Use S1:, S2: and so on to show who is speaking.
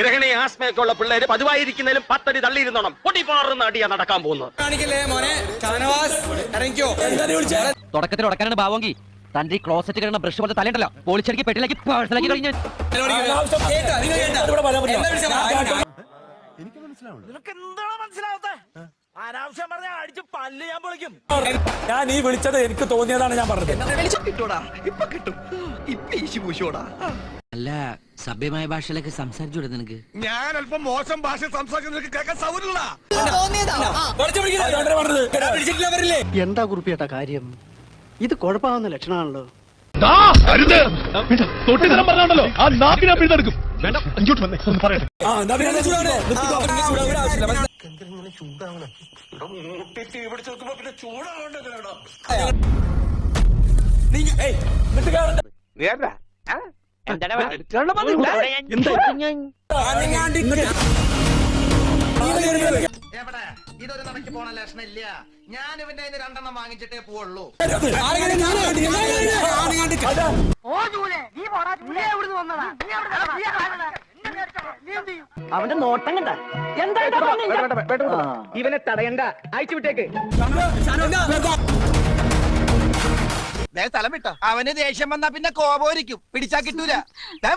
S1: ഗ്രഹണി ആസ്മയൊക്കെ ഉള്ള പിള്ളേര് പതിവായിരിക്കുന്നതിലും പത്തടി തള്ളിയിരുന്നോണം. പൊടിപാറുന്ന അടിയാ നടക്കാൻ പോകുന്നത്.
S2: തുടക്കത്തിൽ ഉടക്കാനാണ് ഭാവമെങ്കിൽ തന്റെ ഈ ക്ലോസറ്റ് കിടന്ന ബ്രഷ് പോലെ തലയുണ്ടല്ലോ പോളിച്ചടിക്ക് പെട്ടിലാക്കി പേഴ്സലാക്കി കഴിഞ്ഞു.
S3: ഞാൻ ഈ വിളിച്ചത് എനിക്ക് തോന്നിയതാണ് ഞാൻ പറഞ്ഞത്.
S4: അല്ല സഭ്യമായ ഭാഷയിലൊക്കെ സംസാരിച്ചൂടെ നിനക്ക്?
S5: ഞാൻ അല്പം മോശം ഭാഷ കേൾക്കാൻ സൗകര്യമില്ല
S6: അവരില്ലേ
S7: എന്താ കുറിപ്പിയേട്ട കാര്യം? ഇത് കുഴപ്പമാവുന്ന ലക്ഷണമാണല്ലോ.
S3: ആ?
S8: ഇതൊരു നടക്ക് പോണ ലക്ഷണില്ല. ഞാൻ ഇവന്റെ അതിന് രണ്ടെണ്ണം വാങ്ങിച്ചിട്ടേ പോവുള്ളൂ.
S7: അവന്റെ നോട്ടം കണ്ട. എന്താ
S1: ഇവനെ തടയണ്ട. അയച്ചു വിട്ടേക്ക്.
S8: സ്ഥലം വിട്ടോ. അവന് ദേഷ്യം വന്നാ പിന്നെ കോപോരിക്കും പിടിച്ചാ കിട്ടൂല. ദേ